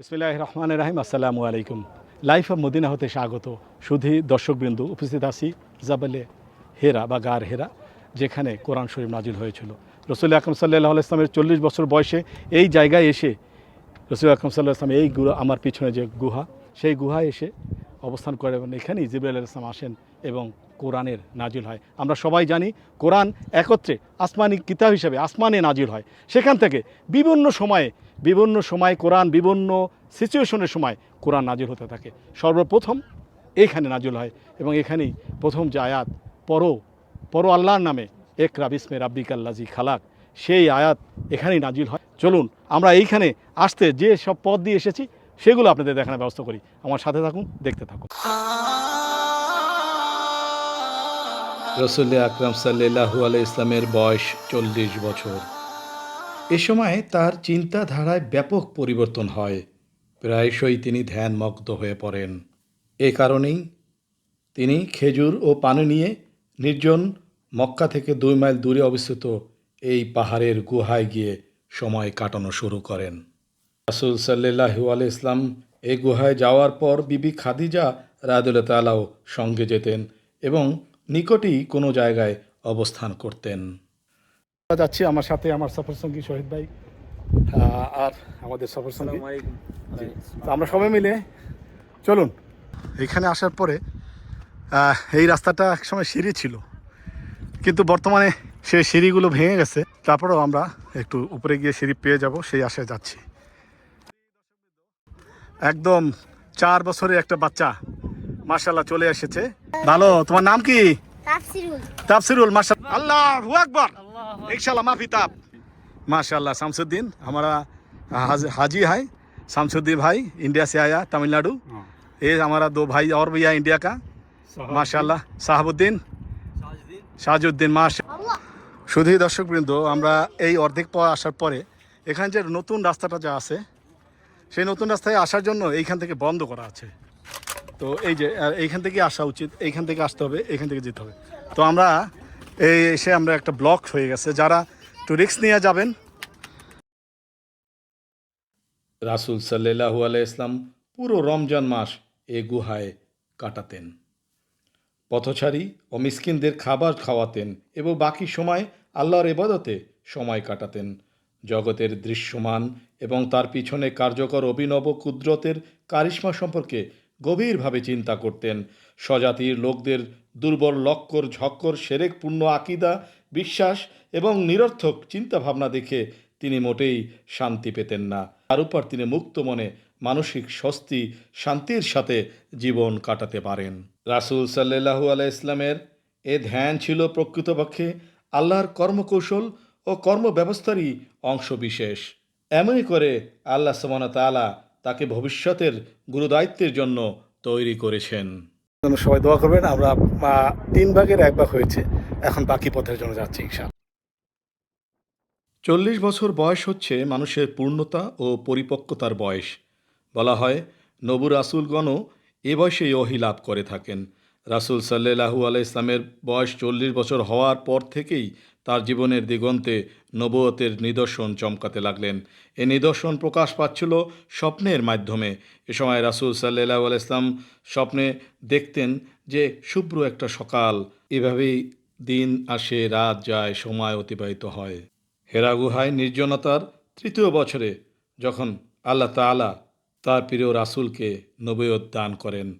বিসমিল্লাহ রহমান রাহিম, আসসালামু আলাইকুম। লাইফ অফ মদিনা হতে স্বাগত। শুধু দর্শকবৃন্দ উপস্থিত আছি জাবালে হেরা বা গার হেরা, যেখানে কোরআন শরীফ নাজিল হয়েছিল। রসুল আকরম সাল্লাহ ইসলামের চল্লিশ বছর বয়সে এই জায়গায় এসে, রসুল আকরম সাল্লাহ ইসলাম এই গুহা, আমার পিছনে যে গুহা, সেই গুহায় এসে অবস্থান করে এবং এখানেই জিবরাইল আলাইহিস সালাম আসেন এবং কোরআনের নাজিল হয়। আমরা সবাই জানি কোরআন একত্রে আসমানি কিতাব হিসেবে আসমানে নাজিল হয়। সেখান থেকে বিভিন্ন সময়ে, বিভিন্ন সময় কোরআন, বিভিন্ন সিচুয়েশনের সময় কোরআন নাজিল হতে থাকে। সর্বপ্রথম এইখানে নাজিল হয় এবং এখানেই প্রথম যে আয়াত পরো পরো আল্লাহর নামে এক বিসমে রাব্বিক আল্লাজি খালাক, সেই আয়াত এখানেই নাজিল হয়। চলুন, আমরা এইখানে আসতে যে সব পথ দিয়ে এসেছি, সেগুলো আপনাদের দেখানোর ব্যবস্থা করি। আমার সাথে থাকুন, দেখতে থাকুন। রসুল আকরাম সাল্লাহু আলাই ইসলামের বয়স চল্লিশ বছর। এ সময় তার চিন্তাধারায় ব্যাপক পরিবর্তন হয়। প্রায়শই তিনি ধ্যানমগ্ন হয়ে পড়েন। এ কারণেই তিনি খেজুর ও পানি নিয়ে নির্জন মক্কা থেকে দুই মাইল দূরে অবস্থিত এই পাহাড়ের গুহায় গিয়ে সময় কাটানো শুরু করেন। রাসুল সাল্লাহু আলি ইসলাম এই গুহায় যাওয়ার পর বিবি খাদিজা রাদুল্লা তালাও সঙ্গে যেতেন এবং নিকটেই কোনো জায়গায় অবস্থান করতেন। যাচ্ছি আমার সাথে আমার সফর সঙ্গী শহীদ ভাই আর আমাদের সফর সঙ্গী তো আমরা সবাই মিলে চলুন। এখানে আসার পরে এই রাস্তাটা একসময় সিঁড়ি ছিল কিন্তু বর্তমানে সেই সিঁড়িগুলো ভেঙে গেছে। তারপরেও আমরা একটু উপরে গিয়ে সিঁড়ি পেয়ে যাব সেই আশায় যাচ্ছি। একদম চার বছরের একটা বাচ্চা মার্শাল্লাহ চলে এসেছে ভালো তোমার নাম কি তাফসিরুল ताफसिरुल माशा अल्लाह अकबर इंशाल्लाह माफी ताप माशाल्लाह शामसुद्दीन हमारा हाज, हाजी है शामसुद्दीन भाई इंडिया से आया तमिलनाडु ये हमारा दो भाई और भी है इंडिया का माशाल्लाह साहबुद्दीन শাহজুদ্দিন মাশা আল্লাহ শুধু দর্শকবৃন্দ আমরা এই অর্ধেক পর আসার পরে এখানে যে নতুন রাস্তাটা যা আছে সেই নতুন রাস্তায় আসার জন্য এইখান থেকে বন্ধ করা আছে তো এই যে এইখান থেকে আসা উচিত, এইখান থেকে আসতে হবে, এইখান থেকে যেতে হবে। তো আমরা এই এসে আমরা একটা ব্লক হয়ে গেছে, যারা একটু নিয়ে যাবেন। রাসুল সাল্লাহু আলাই ইসলাম পুরো রমজান মাস এ গুহায় কাটাতেন। পথচারী ও মিসকিনদের খাবার খাওয়াতেন এবং বাকি সময় আল্লাহর এবাদতে সময় কাটাতেন। জগতের দৃশ্যমান এবং তার পিছনে কার্যকর অভিনব কুদরতের কারিশ্মা সম্পর্কে গভীরভাবে চিন্তা করতেন। স্বজাতির লোকদের দুর্বল লক্কর, ঝক্কর, সেরেকপূর্ণ আকিদা, বিশ্বাস এবং নিরর্থক চিন্তাভাবনা দেখে তিনি মোটেই শান্তি পেতেন না। তার উপর তিনি মুক্ত মনে মানসিক স্বস্তি, শান্তির সাথে জীবন কাটাতে পারেন। রাসূল সাল্লাল্লাহু আলাই ইসলামের এ ধ্যান ছিল প্রকৃতপক্ষে আল্লাহর কর্মকৌশল ও কর্মব্যবস্থারই অংশবিশেষ। এমনই করে আল্লাহ সুবহানাহু তাআলা তাকে ভবিষ্যতের গুরুদায়িত্বের জন্য তৈরি করেছেন। সবাই দোয়া করবেন আমরা তিন ভাগের এক ভাগ হয়েছে। এখন বাকি পথের জন্য যাচ্ছি ইনশাআল্লাহ। চল্লিশ বছর বয়স হচ্ছে মানুষের পূর্ণতা ও পরিপক্কতার বয়স। বলা হয় নবু রাসুলগণও এ বয়সেই ওহি লাভ করে থাকেন। রাসুল সাল্লাহু আলাই ইসলামের বয়স চল্লিশ বছর হওয়ার পর থেকেই তার জীবনের দিগন্তে নবুয়তের নিদর্শন চমকাতে লাগলেন। এ নিদর্শন প্রকাশ পাচ্ছিল স্বপ্নের মাধ্যমে। এ সময় রাসুল সাল্লাহ আলাই ইসলাম স্বপ্নে দেখতেন যে শুভ্র একটা সকাল, এভাবেই দিন আসে, রাত যায়, সময় অতিবাহিত হয়। হেরা গুহায় নির্জনতার তৃতীয় বছরে যখন আল্লাহ তাআলা তার প্রিয় রাসূলকে নবীয়ত দান করেন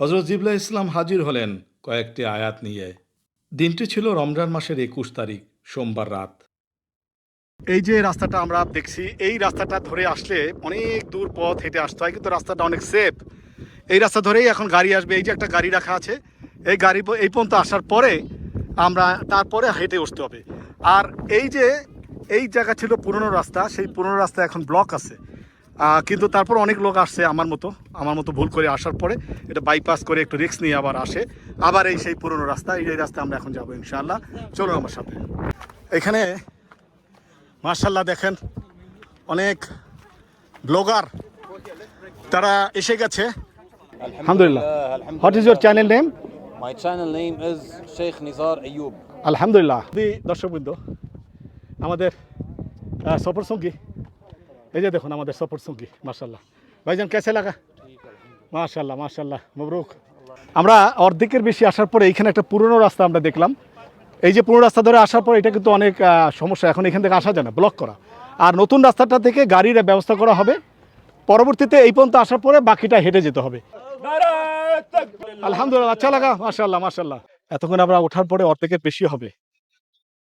হজরত জিবলা ইসলাম হাজির হলেন কয়েকটি আয়াত নিয়ে। দিনটি ছিল রমজান মাসের একুশ তারিখ, সোমবার রাত। এই যে রাস্তাটা আমরা দেখছি, এই রাস্তাটা ধরে আসলে অনেক দূর পথ হেঁটে আসতে হয়, কিন্তু রাস্তাটা অনেক সেফ এই রাস্তা ধরেই এখন গাড়ি আসবে, এই যে একটা গাড়ি রাখা আছে, এই গাড়ি এই পর্যন্ত আসার পরে আমরা তারপরে হেঁটে উঠতে হবে। আর এই যে, এই জায়গা ছিল পুরনো রাস্তা, সেই পুরনো রাস্তা এখন ব্লক আছে। কিন্তু তারপর অনেক লোক আসছে আমার মতো আমার মতো ভুল করে আসার পরে। এটা বাইপাস করে একটু রিক্স নিয়ে আবার আসে। আবার এই সেই পুরনো রাস্তা এই রাস্তা আমরা এখন যাব ইনশাআল্লাহ। চলুন আমার সাথে। এখানে মার্শাল্লাহ দেখেন অনেক ব্লগার তারা এসে গেছে। আলহামদুলিল্লাহ। What is your channel name My channel name is Sheikh Nizar Ayub. আলহামদুলিল্লাহ। দি দর্শকবৃন্দ আমাদের সফর সঙ্গী এই যে দেখুন আমাদের সফর সঙ্গী মার্শাল্লাহ ভাইজান, কেসে লাগা? মাশাল্লাহ মাশাল্লাহ মবরুক। আমরা অর্ধেকের বেশি আসার পরে এইখানে একটা পুরনো রাস্তা আমরা দেখলাম। এই যে পুরনো রাস্তা ধরে আসার পর এটা কিন্তু অনেক সমস্যা। এখন এখান থেকে আসা যায় না ব্লক করা। আর নতুন রাস্তাটা থেকে গাড়ির ব্যবস্থা করা হবে। পরবর্তীতে এই পর্যন্ত আসার পরে বাকিটা হেঁটে যেতে হবে। আলহামদুলিল্লাহ আচ্ছা লাগা? মাশাল্লাহ মাশাল্লাহ এতক্ষণ আমরা ওঠার পরে অর্ধেকের বেশি হবে।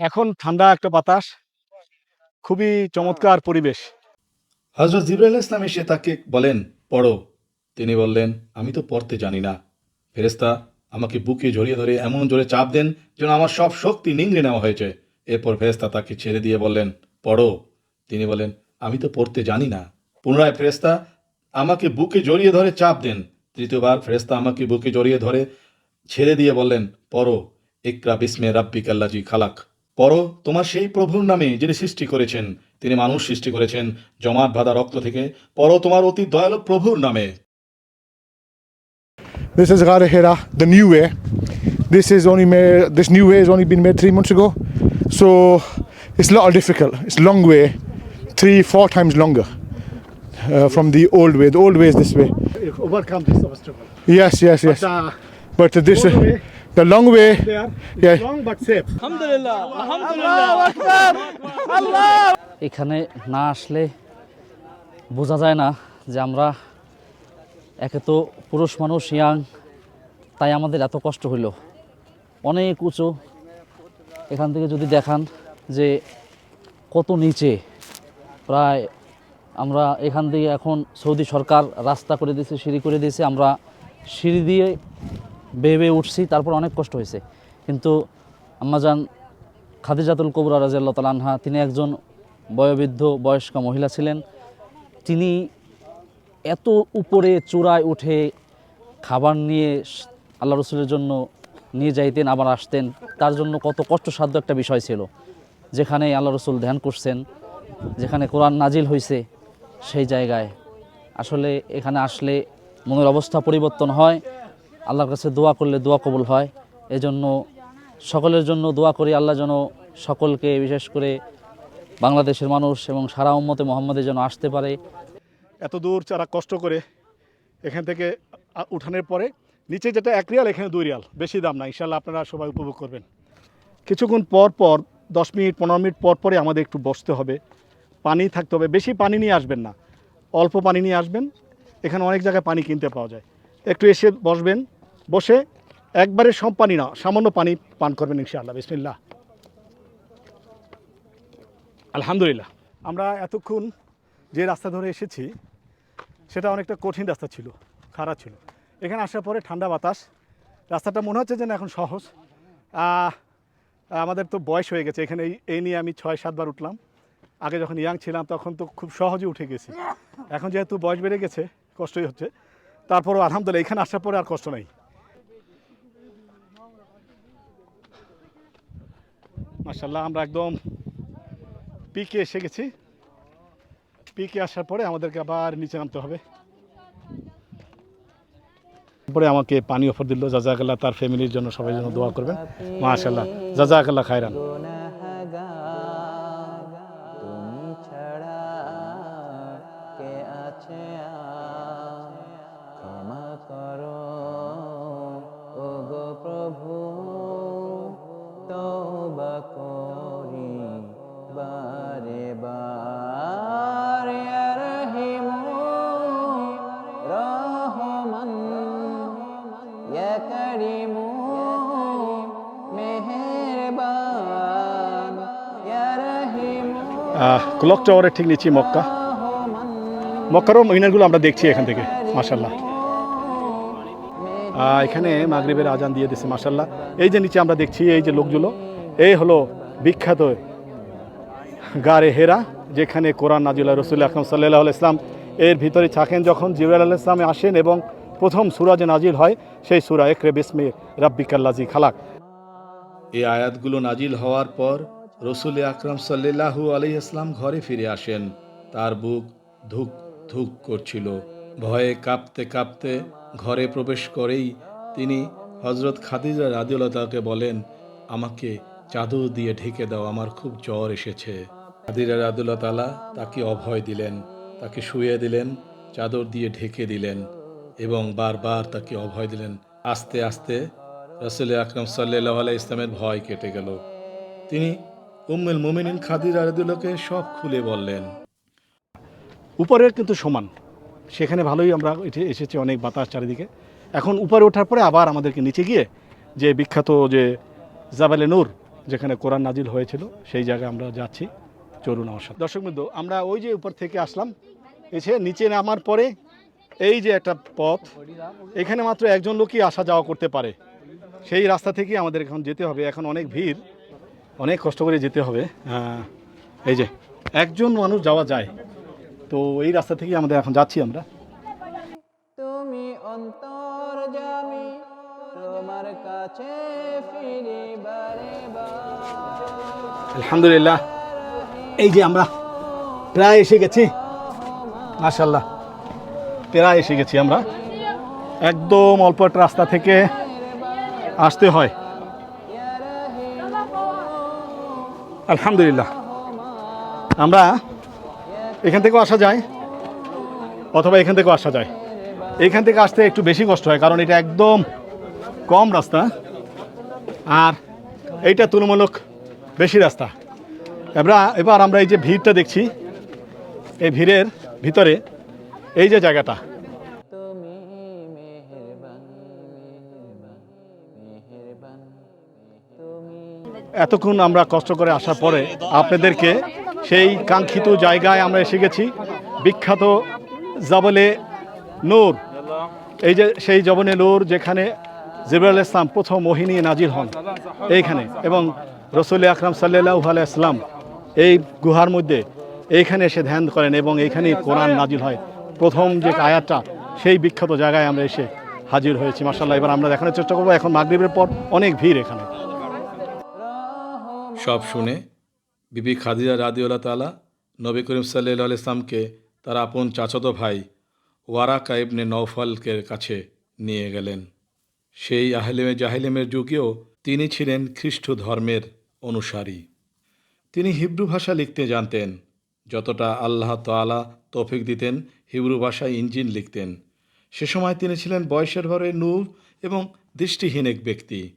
এখন ঠান্ডা একটা বাতাস। খুবই চমৎকার পরিবেশ। হজরত জিব্রাইল ইসলাম এসে তাকে বলেন, পড়ো। তিনি বললেন, আমি তো পড়তে জানি না। ফেরেস্তা আমাকে বুকে জড়িয়ে ধরে এমন জোরে চাপ দেন যেন আমার সব শক্তি নিংড়ে নেওয়া হয়েছে। এরপর ফেরেস্তা তাকে ছেড়ে দিয়ে বললেন, পড়ো। তিনি বলেন, আমি তো পড়তে জানি না। পুনরায় ফেরেস্তা আমাকে বুকে জড়িয়ে ধরে চাপ দেন। তৃতীয়বার ফেরেস্তা আমাকে বুকে জড়িয়ে ধরে ছেড়ে দিয়ে বললেন, পড়ো। ইকরা বিস্মে রাব্বিক খালাক। পড়ো তোমার সেই প্রভুর নামে যিনি সৃষ্টি করেছেন। তিনি মানুষ সৃষ্টি করেছেন জমাট বাঁধা রক্ত থেকে পড়ো তোমার অতি দয়ালু প্রভুর নামে This is Ghar Hira, the new way. This is only made. This new way has only been made three months ago, so it's a lot difficult. It's a long way, three, four times longer uh, from the old way. The old way is this way. Overcome this obstacle Yes, yes, yes. The But uh, this, way? The long way. They are Yeah. Long but safe এখানে না আসলে বোঝা যায় না যে আমরা একে তো পুরুষ মানুষ ইয়াং তাই আমাদের এত কষ্ট হইল। অনেক উঁচু। এখান থেকে যদি দেখান যে কত নিচে প্রায় আমরা এখান থেকে এখন সৌদি সরকার রাস্তা করে দিয়েছে সিঁড়ি করে দিয়েছে আমরা সিঁড়ি দিয়ে বেয়ে বেয়ে উঠছি, তারপর অনেক কষ্ট হয়েছে। কিন্তু আম্মাজান খাদিজাতুল কবরা রাজিয়াল্লাহ তাল আনহা, তিনি একজন বয়োবৃদ্ধ বয়স্ক মহিলা ছিলেন। তিনি এত উপরে চূড়ায় উঠে খাবার নিয়ে আল্লাহ রসুলের জন্য নিয়ে যাইতেন, আবার আসতেন, তার জন্য কত কষ্টসাধ্য একটা বিষয় ছিল। যেখানে আল্লাহ রসুল ধ্যান করছেন, যেখানে কোরআন নাজিল হয়েছে সেই জায়গায়। আসলে এখানে আসলে মনের অবস্থা পরিবর্তন হয়। আল্লাহর কাছে দোয়া করলে দোয়া কবুল হয়। এজন্য সকলের জন্য দোয়া করি, আল্লাহ যেন সকলকে বিশেষ করে বাংলাদেশের মানুষ এবং সারা উম্মতে মোহাম্মদের যেন আসতে পারে। এত দূর যারা কষ্ট করে এখান থেকে উঠানের পরে, নিচে যেটা এক রিয়াল, এখানে দুই রিয়াল। বেশি দাম না ইনশাল্লাহ আপনারা সবাই উপভোগ করবেন। কিছুক্ষণ পর পর, দশ মিনিট, পনেরো মিনিট পর পরে আমাদের একটু বসতে হবে। পানি থাকতে হবে। বেশি পানি নিয়ে আসবেন না। অল্প পানি নিয়ে আসবেন। এখানে অনেক জায়গায় পানি কিনতে পাওয়া যায়। একটু এসে বসবেন। বসে একবারে সব পানি না, সামান্য পানি পান করবেন ইনশাআল্লাহ, বিসমিল্লাহ। আলহামদুলিল্লাহ। আমরা এতক্ষণ যে রাস্তা ধরে এসেছি, সেটা অনেকটা কঠিন রাস্তা ছিল খারাপ ছিল। এখানে আসার পরে ঠান্ডা বাতাস, রাস্তাটা মনে হচ্ছে যেন এখন সহজ। আমাদের তো বয়স হয়ে গেছে, এখানে এই- এই নিয়ে আমি ছয় সাতবার উঠলাম। আগে যখন ইয়াং ছিলাম, তখন তো খুব সহজে উঠে গেছি। এখন যেহেতু বয়স বেড়ে গেছে, কষ্টই হচ্ছে। তারপরও আলহামদুলিল্লাহ, এখানে আসার পরে আর কষ্ট নেই। মার্শাল্লাহ আমরা একদম পিকে এসে গেছি। পিকে আসার পরে আমাদেরকে আবার নিচে নামতে হবে। পরে আমাকে পানি অফার দিল। জাজাকাল্লাহ তার ফ্যামিলির জন্য সবাই জন্য দোয়া করবেন। মাশাল্লাহ জাজাকাল্লাহ খায়রান। ক্লক টাওয়ারের ঠিক নিচে মক্কা। মক্কারও মিনারগুলো আমরা দেখছি এখান থেকে মাশাল্লাহ আহ, এখানে মাগরিবের আজান দিয়ে দিছে মাশাল্লাহ এই যে নিচে আমরা দেখছি এই যে লোকগুলো এই হলো বিখ্যাত গারে হেরা যেখানে কোরআন নাজিল রসুল আকরম সাল্লাহ ইসলাম এর ভিতরে থাকেন যখন জিবরাল আল ইসলামে আসেন এবং প্রথম সুরা যে নাজিল হয় সেই সুরা একরে বিসমে রাব্বিকাল্লাজি খালাক। এই আয়াতগুলো নাজিল হওয়ার পর রসুল আকরাম সাল্লাহু আলাইসলাম ঘরে ফিরে আসেন। তার বুক ধুক ধুক করছিল। ভয়ে কাঁপতে কাঁপতে ঘরে প্রবেশ করেই তিনি হজরত খাদিজা রাদিউল্লাহকে বলেন, আমাকে চাদর দিয়ে ঢেকে দাও, আমার খুব জ্বর এসেছে। খাদিজা রাদুল্লাহ তাকে অভয় দিলেন, তাকে শুয়ে দিলেন, চাদর দিয়ে ঢেকে দিলেন এবং বারবার তাকে অভয় দিলেন। আস্তে আস্তে রসুল আকরম সাল্লাহ আলাই ইসলামের ভয় কেটে গেল। তিনি উম্মুল মুমিনিন খাদির আরদুল্লাহকে সব খুলে বললেন, উপরের কিন্তু সমান। সেখানে ভালোই আমরা এসেছি অনেক বাতাস চারিদিকে। এখন উপরে ওঠার পরে আবার আমাদেরকে নিচে গিয়ে যে বিখ্যাত যে জাবালে নূর, যেখানে কোরআন নাজিল হয়েছিল, সেই জায়গায় আমরা যাচ্ছি। আমার সাথে। দর্শক বিন্দু, আমরা ওই যে উপর থেকে আসলাম, এসে নিচে নামার পরে এই যে একটা পথ, এখানে মাত্র একজন লোকই আসা যাওয়া করতে পারে। সেই রাস্তা থেকেই আমাদের এখন যেতে হবে। এখন অনেক ভিড়। অনেক কষ্ট করে যেতে হবে। এই যে একজন মানুষ যাওয়া যায়। তো এই রাস্তা থেকেই আমাদের এখন যাচ্ছি আমরা। তুমি অন্তর জামি তোমার কাছে ফিরে বারে আলহামদুলিল্লাহ। এই যে আমরা প্রায় এসে গেছি। মাশাল্লাহ প্রায় এসে গেছি আমরা। একদম অল্প রাস্তা থেকে আসতে হয়। আলহামদুলিল্লাহ। আমরা এখান থেকেও আসা যায়, অথবা এখান থেকেও আসা যায়। এখান থেকে আসতে একটু বেশি কষ্ট হয়, কারণ এটা একদম কম রাস্তা, আর এইটা তুলনামূলক বেশি রাস্তা। এবার এবার আমরা এই যে ভিড়টা দেখছি, এই ভিড়ের ভিতরে, এই যে জায়গাটা এতক্ষণ আমরা কষ্ট করে আসার পরে আপনাদেরকে সেই কাঙ্ক্ষিত জায়গায় আমরা এসে গেছি। বিখ্যাত জবলে নূর। এই যে সেই জবনে নূর যেখানে জিবরাল ইসলাম প্রথম মোহিনী নাজির হন, এইখানে। এবং রসুল আকরাম সাল্লাহ আলাইসলাম এই গুহার মধ্যে এইখানে এসে ধ্যান করেন এবং এইখানেই কোরআন নাজির হয়। প্রথম যে আয়াতটা, সেই বিখ্যাত জায়গায় আমরা এসে হাজির হয়েছি। মার্শাল্লাহ এবার আমরা দেখানোর চেষ্টা করব। এখন মাগরিবের পর অনেক ভিড় এখানে। সব শুনে বিবি খাদিজা রাদিউল্লাহ তালা নবী করিম সাল্লাহ ইসলামকে তার আপন চাচতো ভাই ওয়ারাকা ইবনে নৌফলকে কাছে নিয়ে গেলেন। সেই আহলেমে জাহেলেমের যুগেও তিনি ছিলেন খ্রিস্ট ধর্মের অনুসারী। তিনি হিব্রু ভাষা লিখতে জানতেন, যতটা আল্লাহ তাআলা তৌফিক দিতেন, হিব্রু ভাষায় ইঞ্জিন লিখতেন। সে সময় তিনি ছিলেন বয়সের ঘরে নূর এবং দৃষ্টিহীন এক ব্যক্তি।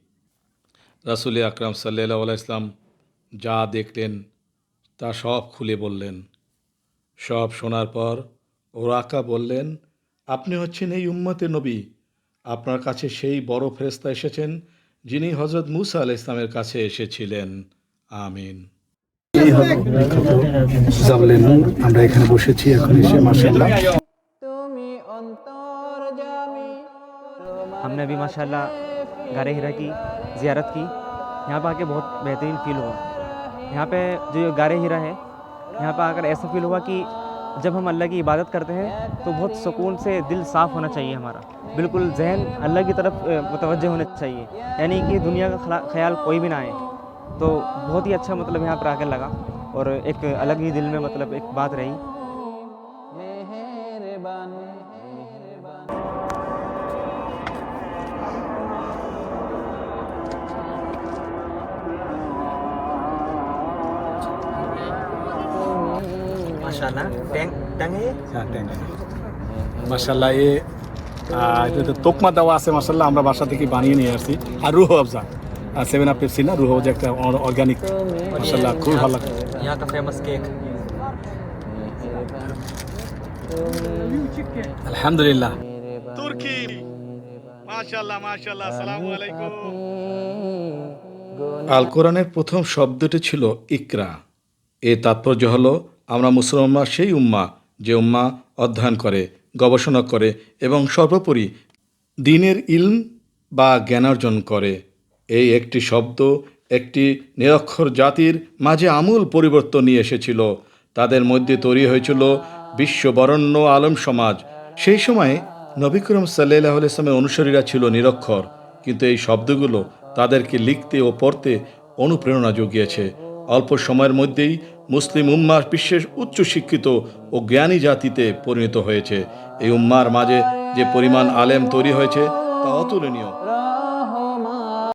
রাসুল আকরাম সাল্লাহ ইসলাম যা দেখলেন তা সব খুলে বললেন সব শোনার পর ওরাকা বললেন আপনি হচ্ছেন এই উম্মতে নবী আপনার কাছে সেই বড় ফেরেস্তা এসেছেন যিনি হজরত মুসা আল ইসলামের কাছে এসেছিলেন আমিন এই হলো বিখ্যাত জাবলে নূর আমরা এখানে বসেছি এখন এসে মার্শাল্লাহ তুমি অন্তর জামি তোমার हमने अभी माशाल्लाह गारे हीरा की ज़ियारत की यहाँ पर आके बहुत बेहतरीन फील हुआ यहाँ पे जो ये गारे हीरा है, यहाँ पर आकर ऐसा फील हुआ कि जब हम अल्लाह की इबादत करते हैं तो बहुत सुकून से दिल साफ़ होना चाहिए हमारा। बिल्कुल जहन अल्लाह की तरफ़ मुतवजह होना चाहिए। यानी कि दुनिया का ख्याल कोई भी ना आए। तो बहुत ही अच्छा मतलब यहाँ पर आकर लगा। और एक अलग ही दिल में मतलब एक बात रही। माशाल्लाह टैंक टैंक है মার্শাল্লাহ এ আহ, এটাতে তোকমা দেওয়া আছে মার্শাল্লাহ আমরা বাসা থেকে বানিয়ে নিয়ে আসছি আর Rooh Afza seven up Pepsi না রুহ যে একটা অর্গানিক মার্শাল্লাহ খুব ভালো লাগে यहाँ का फेमस केक আলহামদুলিল্লাহ তুর্কি মাশাআল্লাহ মাশাআল্লাহ আসসালামু আলাইকুম আল কোরআনের প্রথম শব্দটি ছিল ইকরা এর তাৎপর্য হল আমরা মুসলমান সেই উম্মা যে উম্মা অধ্যয়ন করে, গবেষণা করে এবং সর্বোপরি দিনের ইলম বা জ্ঞানার্জন করে। এই একটি শব্দ একটি নিরক্ষর জাতির মাঝে আমূল পরিবর্তন নিয়ে এসেছিল। তাদের মধ্যে তৈরি হয়েছিল বিশ্ববরণ্য আলম সমাজ। সেই সময়ে নবী করিম সাল্লাহ ইসলামের অনুসারীরা ছিল নিরক্ষর, কিন্তু এই শব্দগুলো তাদেরকে লিখতে ও পড়তে অনুপ্রেরণা জুগিয়েছে। অল্প সময়ের মধ্যেই মুসলিম উম্মার বিশ্বের উচ্চ শিক্ষিত ও জ্ঞানী জাতিতে পরিণত হয়েছে। এই উম্মার মাঝে যে পরিমাণ আলেম তৈরি হয়েছে তা অতুলনীয়।